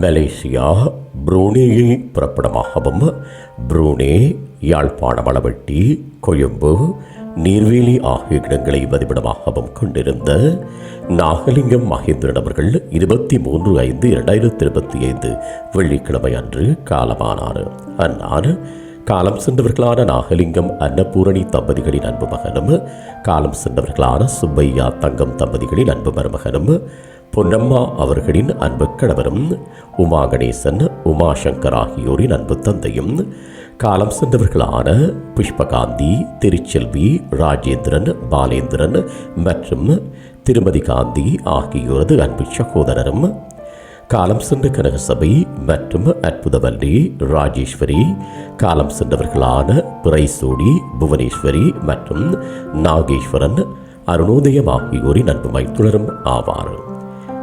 Malaysia புரூனேயை புறப்படமாகவும் Brunei Yazhpanam Alaveddy Colombo Neerveli ஆகிய இடங்களை வதிவிடமாகவும் கொண்டிருந்த நாகலிங்கம் மகேந்திரன் அவர்கள் இருபத்தி மூன்று ஐந்து இரண்டாயிரத்தி இருபத்தி ஐந்து வெள்ளிக்கிழமை அன்று காலமானார். அன்னார் காலம் சென்றவர்களான நாகலிங்கம் அன்னபூரணி தம்பதிகளின் அன்பு மகனும் காலம் சென்றவர்களான சுப்பையா தங்கம் தம்பதிகளின் அன்பு மருமகனும் பொன்னம்மா அவர்களின் அன்பு கணவரும் உமா கணேசன் உமாசங்கர் ஆகியோரின் அன்பு தந்தையும் காலம் சென்றவர்களான புஷ்பகாந்தி திருச்செல்வி ராஜேந்திரன் பாலேந்திரன் மற்றும் திருமதி காந்தி ஆகியோரது அன்பு சகோதரரும். காலம் சென்ற கனகசபை மற்றும் அற்புதவல்லி ராஜேஸ்வரி. காலம் சென்றவர்களான பிரைசோடி புவனேஸ்வரி மற்றும் நாகேஸ்வரன் அருணோதயம் ஆகியோரின் அன்பு மைத்துணரும் ஆவார்.